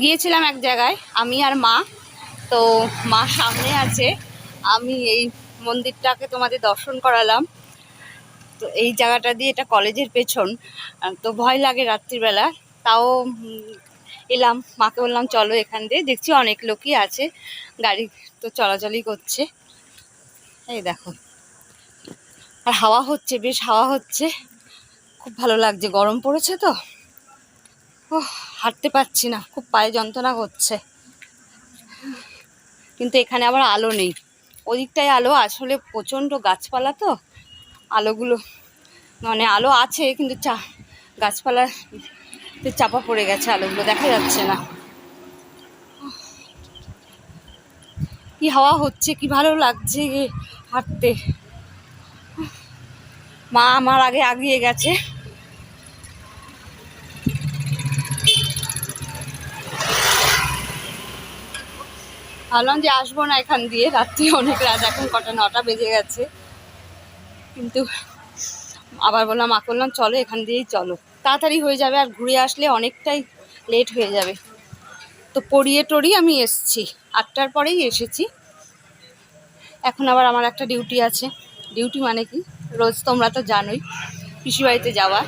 গিয়েছিলাম এক জায়গায়, আমি আর মা। তো মা সামনে আছে, আমি এই মন্দিরটাকে তোমাদের দর্শন করালাম। তো এই জায়গাটা দিয়ে এটা কলেজের পেছন তো ভয় লাগে রাত্রিবেলা। তাও এলাম, মাকে বললাম, চলো এখান দিয়ে। দেখছি অনেক লোকই আছে, গাড়ি তো চলাচলই করছে। এই দেখো। আর হাওয়া হচ্ছে, বেশ হাওয়া হচ্ছে। খুব ভালো লাগছে, গরম পড়েছে তো? ও হাঁটতে পারছি না, খুব পায়ে যন্ত্রণা করছে কিন্তু এখানে আবার আলো নেই। ওদিকটায় আলো, আসলে প্রচণ্ড গাছপালা তো, আলোগুলো মানে আলো আছে, কিন্তু চা গাছপালা চাপা পড়ে গেছে আলোগুলো, দেখা যাচ্ছে না। কি হাওয়া হচ্ছে, কি ভালো লাগছে হাঁটতে। মা আমার আগে আগিয়ে গেছে। ভাবলাম যে আসব না এখান দিয়ে। রাত্রি অনেক রাত, এখন কটা, নটা বেজে গেছে। কিন্তু আবার বললাম, মা করলাম, চলো এখান দিয়েই চলো। তাড়াতাড়ি হয়ে যাবে, আর ঘুরে আসলে অনেকটাই লেট হয়ে যাবে। তো পড়িয়ে টড়িয়ে আমি এসছি। আটটার পরেই এসেছি। এখন আবার আমার একটা ডিউটি আছে। ডিউটি মানে কি? রোজ তোমরা তো জানোই, পিসিবাড়িতে যাওয়া